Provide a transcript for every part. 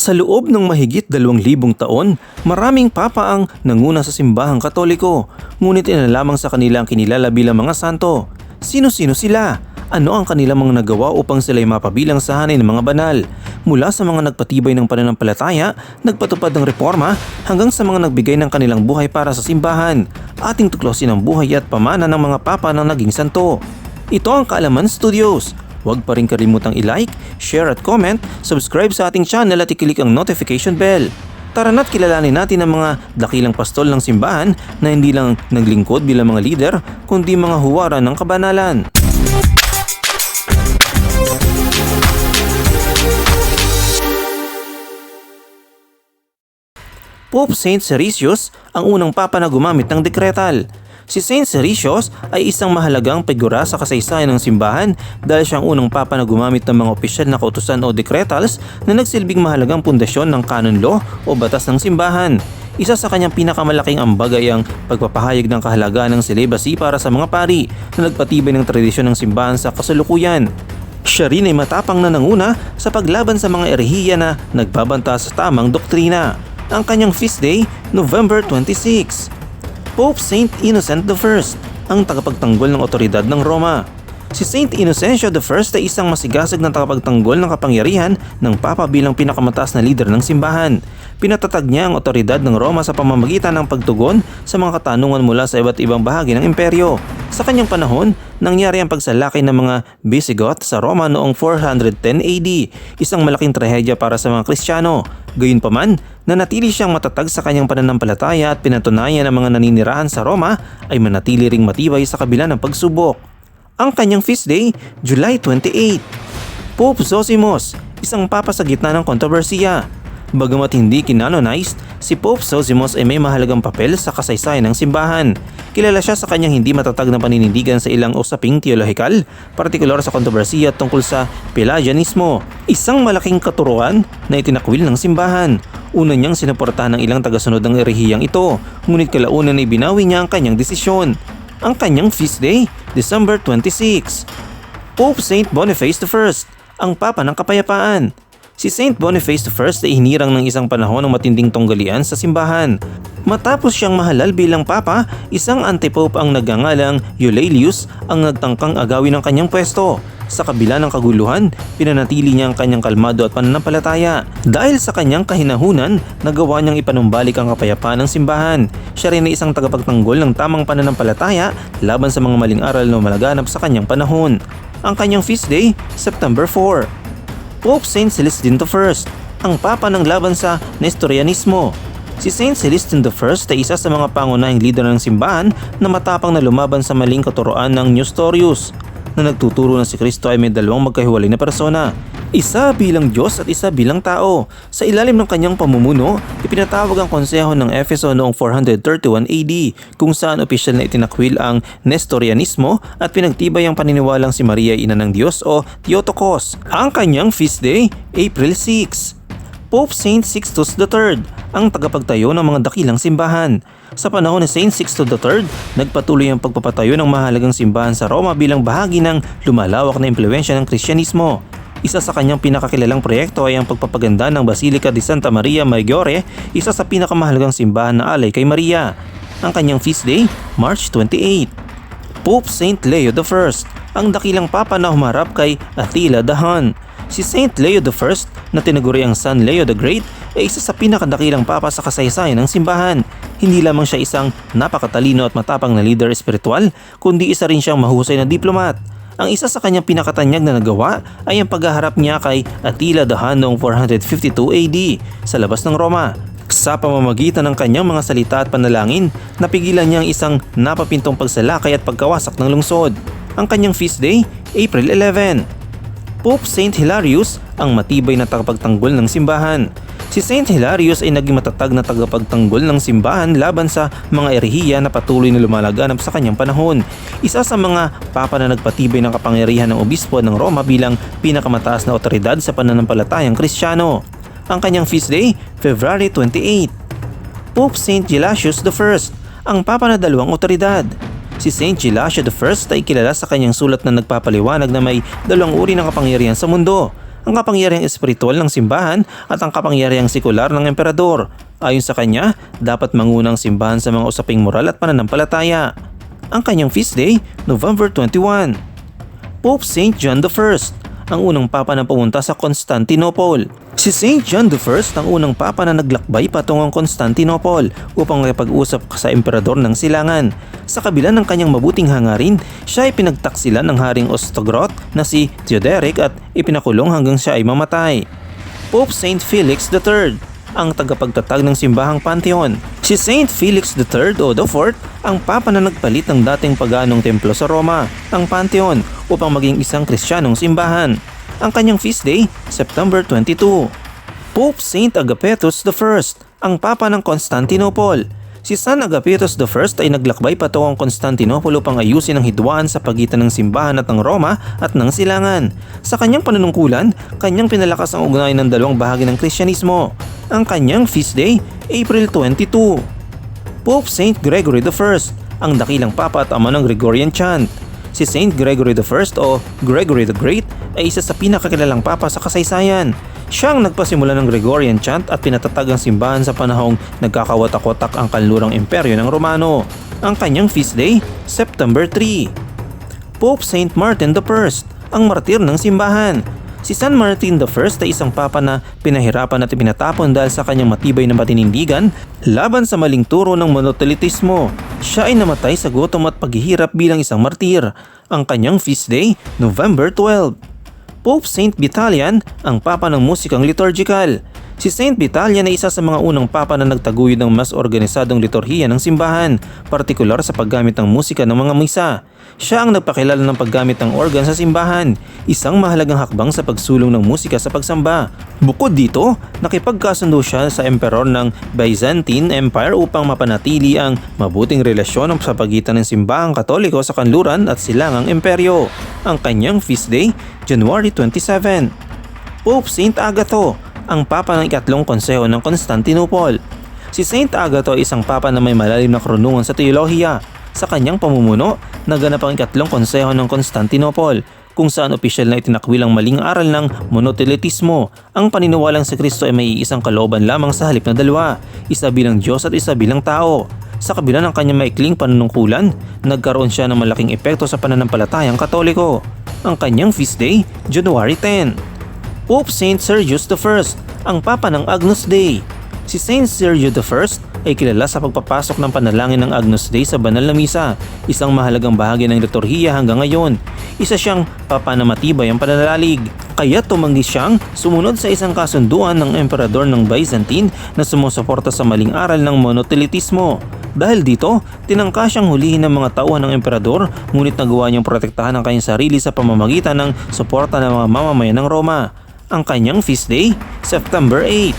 Sa loob ng mahigit dalawang libong taon, maraming papa ang nanguna sa simbahang katoliko, ngunit lamang sa kanila ang kinilala bilang mga santo. Sino-sino sila? Ano ang kanilang mga nagawa upang sila'y mapabilang sa hanay ng mga banal? Mula sa mga nagpatibay ng pananampalataya, nagpatupad ng reforma, hanggang sa mga nagbigay ng kanilang buhay para sa simbahan. Ating tuklasin ang buhay at pamana ng mga papa na naging santo. Ito ang Kaalaman Studios. Huwag pa rin kalimutang i-like, share at comment, subscribe sa ating channel at i-click ang notification bell. Tara na't kilalanin natin ang mga dakilang pastol ng simbahan na hindi lang naglingkod bilang mga leader, kundi mga huwara ng kabanalan. Pope Saint Serisius ang unang papa na gumamit ng dekretal. Si Saint Sericios ay isang mahalagang figura sa kasaysayan ng simbahan dahil siya ang unang papa na gumamit ng mga opisyal na kautusan o decretals na nagsilbing mahalagang pundasyon ng canon law o batas ng simbahan. Isa sa kanyang pinakamalaking ambag ay ang pagpapahayag ng kahalagahan ng celibacy para sa mga pari na nagpatibay ng tradisyon ng simbahan sa kasalukuyan. Siya rin ay matapang na nanguna sa paglaban sa mga erehiya na nagbabanta sa tamang doktrina. Ang kanyang feast day, November 26. Pope Saint Innocent I ang tagapagtanggol ng otoridad ng Roma. Si Saint Innocencio I ay isang masigasag na tagapagtanggol ng kapangyarihan ng Papa bilang pinakamataas na leader ng simbahan. Pinatatag niya ang otoridad ng Roma sa pamamagitan ng pagtugon sa mga katanungan mula sa iba't ibang bahagi ng imperyo. Sa kanyang panahon, nangyari ang pagsalakay ng mga Visigoth sa Roma noong 410 AD, isang malaking trahedya para sa mga Kristiyano. Gayunpaman, nanatili siyang matatag sa kanyang pananampalataya at pinatunayan ng mga naninirahan sa Roma ay manatili ring matibay sa kabila ng pagsubok ang kanyang feast day, July 28. Pope Zosimos, isang papa sa gitna ng kontrobersiya. Bagamat hindi kinanonized, si Pope Zosimos ay may mahalagang papel sa kasaysayan ng simbahan. Kilala siya sa kanyang hindi matatag na paninindigan sa ilang usaping teolohikal, partikular sa kontrobersiya tungkol sa Pelagianismo, isang malaking katuruan na itinakwil ng simbahan. Una niyang sinuportahan ng ilang tagasunod ng erehiyang ito, ngunit kalaunan ay binawi niya ang kanyang desisyon ang kanyang feast day, December 26. Pope Saint Boniface I, ang Papa ng Kapayapaan. Si Saint Boniface I ay hinirang ng isang panahon ng matinding tunggalian sa simbahan. Matapos siyang mahalal bilang papa, isang antipope ang nagangalang Eulalius ang nagtangkang agawin ng kanyang pwesto. Sa kabila ng kaguluhan, pinanatili niya ang kanyang kalmado at pananampalataya. Dahil sa kanyang kahinahunan, nagawa niyang ipanumbalik ang kapayapaan ng simbahan. Siya rin ay isang tagapagtanggol ng tamang pananampalataya laban sa mga maling aral na malaganap sa kanyang panahon. Ang kanyang feast day, September 4. Pope Saint Celestine I, ang papa ng laban sa Nestorianismo. Si Saint Celestine I ay isa sa mga pangunahing leader ng simbahan na matapang na lumaban sa maling katuroan ng Nestorius na nagtuturo na si Kristo ay may dalawang magkahiwalay na persona. Isa bilang Diyos at isa bilang tao. Sa ilalim ng kanyang pamumuno, ipinatawag ang konseho ng Efeso noong 431 AD kung saan opisyal na itinakwil ang Nestorianismo at pinagtibay ang paniniwalang si Maria ina ng Diyos o Theotokos. Ang kanyang feast day, April 6. Pope Saint Sixtus III ang tagapagtayo ng mga dakilang simbahan. Sa panahon ni Saint Sixto III, nagpatuloy ang pagpapatayo ng mahalagang simbahan sa Roma bilang bahagi ng lumalawak na impluensya ng Kristyanismo. Isa sa kanyang pinakakilalang proyekto ay ang pagpapaganda ng Basilica di Santa Maria Maggiore, isa sa pinakamahalagang simbahan na alay kay Maria. Ang kanyang feast day, March 28. Pope Saint Leo I, ang dakilang papa na humarap kay Attila the Hun. Si Saint Leo I na tinaguri ang San Leo the Great ay isa sa pinakadakilang papa sa kasaysayan ng simbahan. Hindi lamang siya isang napakatalino at matapang na leader espiritual, kundi isa rin siyang mahusay na diplomat. Ang isa sa kanyang pinakatanyag na nagawa ay ang paghaharap niya kay Attila the Hun noong 452 AD sa labas ng Roma. Sa pamamagitan ng kanyang mga salita at panalangin, napigilan niya ang isang napapintong pagsalakay at pagkawasak ng lungsod. Ang kanyang feast day, April 11. Pope Saint Hilarius ang matibay na tagapagtanggol ng simbahan. Si Saint Hilarius ay naging matatag na tagapagtanggol ng simbahan laban sa mga erehiya na patuloy na lumalaganap sa kanyang panahon. Isa sa mga papa na nagpatibay ng kapangyarihan ng obispo ng Roma bilang pinakamataas na otoridad sa pananampalatayang kristyano. Ang kanyang feast day, February 28. Pope Saint Gelasius I, ang papa na dalawang otoridad. Si Saint Gelasio I ay kilala sa kanyang sulat na nagpapaliwanag na may dalawang uri ng kapangyarihan sa mundo ang kapangyarihang espiritual ng simbahan at ang kapangyarihang sekular ng emperador. Ayon sa kanya, dapat manguna ang simbahan sa mga usaping moral at pananampalataya. Ang kanyang feast day, November 21. Pope St. John I, ang unang papa na pumunta sa Constantinople. Si St. John I ang unang papa na naglakbay patungong Constantinople upang makipag-usap sa emperador ng silangan. Sa kabila ng kanyang mabuting hangarin, siya ay pinagtaksilan ng Haring Ostogroth na si Theoderic at ipinakulong hanggang siya ay mamatay. Pope St. Felix III ang tagapagtatag ng simbahang Pantheon. Si Saint Felix III o IV ang papa na nagpalit ng dating paganong templo sa Roma, ang Pantheon, upang maging isang kristyanong simbahan. Ang kanyang feast day, September 22. Pope Saint Agapetus I, ang papa ng Constantinople. Si San Agapetus I ay naglakbay patungong Constantinople upang ayusin ang hidwaan sa pagitan ng simbahan at ng Roma at ng silangan. Sa kanyang panunungkulan, kanyang pinalakas ang ugnayan ng dalawang bahagi ng Kristyanismo. Ang kanyang feast day, April 22. Pope Saint Gregory I, ang dakilang papa at ama ng Gregorian chant. Si Saint Gregory I o Gregory the Great ay isa sa pinakakilalang papa sa kasaysayan. Siya ang nagpasimula ng Gregorian chant at pinatatag ang simbahan sa panahong nagkakawatak-watak ang kanlurang imperyo ng Romano. Ang kanyang feast day, September 3. Pope Saint Martin I, ang martir ng simbahan. Si San Martin I ay isang papa na pinahirapan at pinatapon dahil sa kanyang matibay na patinindigan laban sa maling turo ng monotelitismo. Siya ay namatay sa gutom at paghihirap bilang isang martir. Ang kanyang feast day, November 12. Pope Saint Vitalian ang papa ng musikang liturgical. Si Saint Vitalian ay isa sa mga unang papa na nagtaguyod ng mas organisadong liturhiya ng simbahan, partikular sa paggamit ng musika ng mga misa. Siya ang nagpakilala ng paggamit ng organ sa simbahan, isang mahalagang hakbang sa pagsulong ng musika sa pagsamba. Bukod dito, nakipagkasundo siya sa emperor ng Byzantine Empire upang mapanatili ang mabuting relasyon sa pagitan ng simbahang katoliko sa kanluran at silangang imperyo. Ang kanyang feast day, January 27. Pope Saint Agatho, ang papa ng ikatlong konseho ng Constantinople. Si Saint Agatho ay isang papa na may malalim na karunungan sa teolohiya sa kanyang pamumuno, naganap ang ikatlong konseho ng Constantinople kung saan opisyal na itinakwil ang maling aral ng monotelitismo. Ang paniniwalang si Kristo ay may isang kalooban lamang sa halip na dalawa, isa bilang Diyos at isa bilang tao. Sa kabila ng kanyang maikling panunungkulan, nagkaroon siya ng malaking epekto sa pananampalatayang katoliko. Ang kanyang feast day, January 10. Pope Saint Sergius I, ang Papa ng Agnus Dei. Si Saint Sergio I ay kilala sa pagpapasok ng panalangin ng Agnus Dei sa banal na misa, isang mahalagang bahagi ng liturhiya hanggang ngayon. Isa siyang papanamatibay ang pananalig. Kaya tumanggi siyang sumunod sa isang kasunduan ng emperador ng Byzantine na sumusuporta sa maling aral ng monotelitismo. Dahil dito, tinangka siyang hulihin ng mga tauhan ng emperador ngunit nagawa niyang protektahan ang kanyang sarili sa pamamagitan ng suporta ng mga mamamayan ng Roma. Ang kanyang feast day, September 8.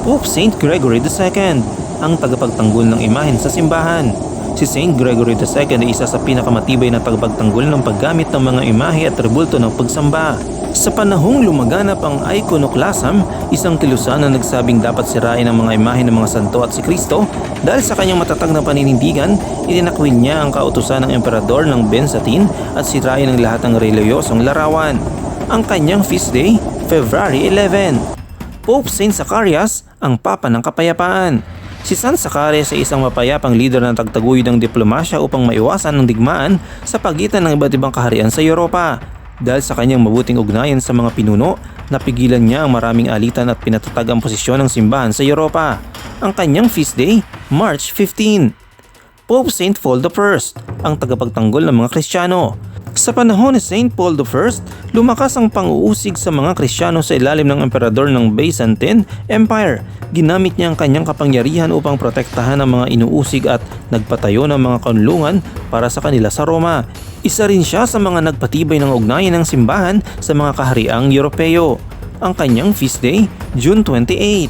Pope Saint Gregory II ang tagapagtanggol ng imahen sa simbahan. Si Saint Gregory II ay isa sa pinakamatibay na tagapagtanggol ng paggamit ng mga imahe at tribulto ng pagsamba. Sa panahong lumaganap ang iconoclasm, isang kilusan na nagsabing dapat sirain ang mga imahe ng mga santo at si Kristo dahil sa kanyang matatag na paninindigan, itinakwil niya ang kautusan ng emperador ng Benzatin at sirain ang lahat ng reliyosong larawan. Ang kanyang feast day, February 11. Pope Saint Zacharias, ang Papa ng Kapayapaan. Si San Zacarias ay isang mapayapang leader ng tagtaguyod ng diplomasya upang maiwasan ng digmaan sa pagitan ng iba't ibang kaharian sa Europa. Dahil sa kanyang mabuting ugnayan sa mga pinuno, napigilan niya ang maraming alitan at pinatatag ang posisyon ng simbahan sa Europa. Ang kanyang feast day, March 15. Pope St. Paul I, ang tagapagtanggol ng mga Kristiyano. Sa panahon ni St. Paul I, lumakas ang pang-uusig sa mga Kristiyano sa ilalim ng emperador ng Byzantine Empire. Ginamit niya ang kanyang kapangyarihan upang protektahan ang mga inuusig at nagpatayo ng mga kanlungan para sa kanila sa Roma. Isa rin siya sa mga nagpatibay ng ugnayan ng simbahan sa mga kahariang Europeo. Ang kanyang feast day, June 28.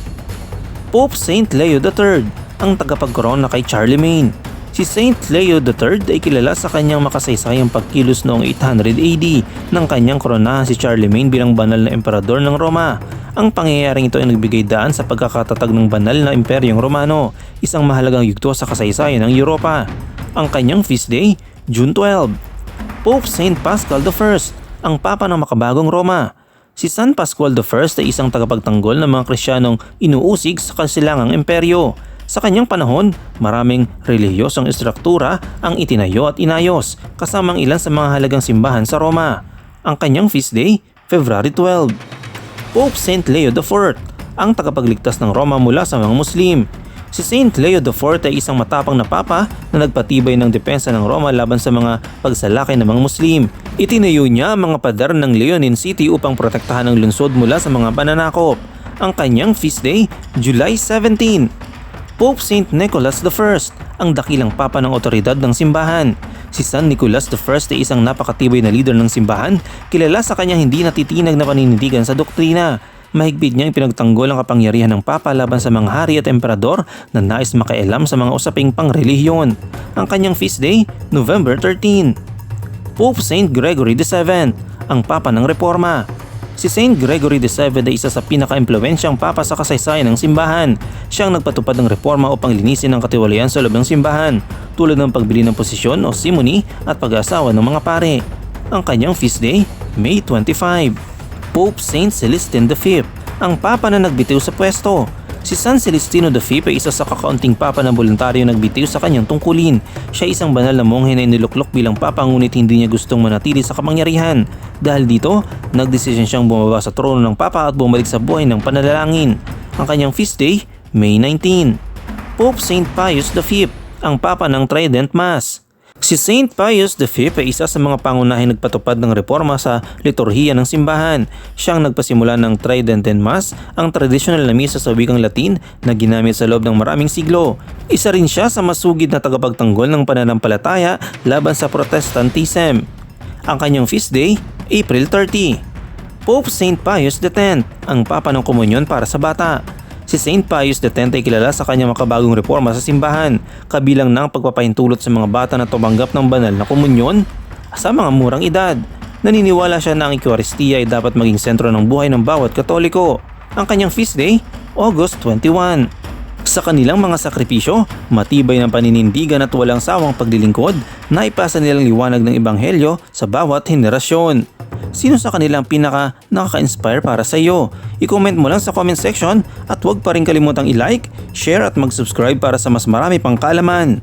Pope St. Leo III, ang tagapagkorona kay Charlemagne. Si Saint Leo III ay kilala sa kanyang makasaysayang pagkilos noong 800 AD nang kanyang koronahan si Charlemagne bilang banal na emperador ng Roma. Ang pangyayaring ito ay nagbigay daan sa pagkakatatag ng banal na imperyong Romano, isang mahalagang yugto sa kasaysayan ng Europa. Ang kanyang feast day, June 12. Pope Saint Pascal I, ang Papa ng makabagong Roma. Si San Pascual I ay isang tagapagtanggol ng mga Kristiyanong inuusig sa kasilangang imperyo. Sa kanyang panahon, maraming relihiyosong istruktura ang itinayo at inayos, kasamang ilan sa mga halagang simbahan sa Roma. Ang kanyang feast day, February 12. Pope Saint Leo IV, ang tagapagligtas ng Roma mula sa mga Muslim. Si Saint Leo IV ay isang matapang na papa na nagpatibay ng depensa ng Roma laban sa mga pagsalakay ng mga Muslim. Itinayo niya ang mga pader ng Leonin City upang protektahan ang lungsod mula sa mga pananakop. Ang kanyang feast day, July 17. Pope Saint Nicholas I, ang dakilang papa ng otoridad ng simbahan. Si San Nicholas I ay isang napakatibay na leader ng simbahan, kilala sa kanyang hindi natitinag na paninindigan sa doktrina. Mahigpit niyang pinagtanggol ang kapangyarihan ng Papa laban sa mga hari at emperador na nais makialam sa mga usaping pangrelihiyon. Ang kanyang feast day, November 13. Pope Saint Gregory VII, ang Papa ng Reforma. Si Saint Gregory VII ay isa sa pinaka-impluensyang papa sa kasaysayan ng simbahan. Siya ang nagpatupad ng reforma upang linisin ang katiwalian sa loob ng simbahan, tulad ng pagbili ng posisyon o simony at pag-asawa ng mga pare. Ang kanyang feast day, May 25. Pope Saint Celestine V, ang papa na nagbitiw sa pwesto. Si San Celestino V ay isa sa kakaunting papa na voluntaryo nagbitiw sa kanyang tungkulin. Siya isang banal na monghe na iniluklok bilang papa ngunit hindi niya gustong manatili sa kapangyarihan. Dahil dito, nagdesisyon siyang bumaba sa trono ng papa at bumalik sa buhay ng panalangin. Ang kanyang feast day, May 19. Pope Saint Pius V, ang papa ng Trident Mass. Si Saint Pius V ay isa sa mga pangunahing nagpatupad ng reforma sa liturhiya ng simbahan. Siyang nagpasimula ng Tridenten Mass, ang tradisyonal na misa sa wikang Latin na ginamit sa loob ng maraming siglo. Isa rin siya sa masugid na tagapagtanggol ng pananampalataya laban sa Protestantism. Ang kanyang feast day, April 30. Pope Saint Pius X, ang papa ng komunyon para sa bata. Si St. Pius X ay kilala sa kanyang makabagong reforma sa simbahan, kabilang ng pagpapahintulot sa mga bata na tumanggap ng banal na komunyon sa mga murang edad. Naniniwala siya na ang Eucharistia ay dapat maging sentro ng buhay ng bawat katoliko. Ang kanyang feast day, August 21. Sa kanilang mga sakripisyo, matibay ng paninindigan at walang sawang paglilingkod, naipasa nilang liwanag ng ebanghelyo sa bawat henerasyon. Sino sa kanilang pinaka nakaka-inspire para sa iyo? I-comment mo lang sa comment section at huwag pa rin kalimutang i-like, share at mag-subscribe para sa mas marami pang kaalaman.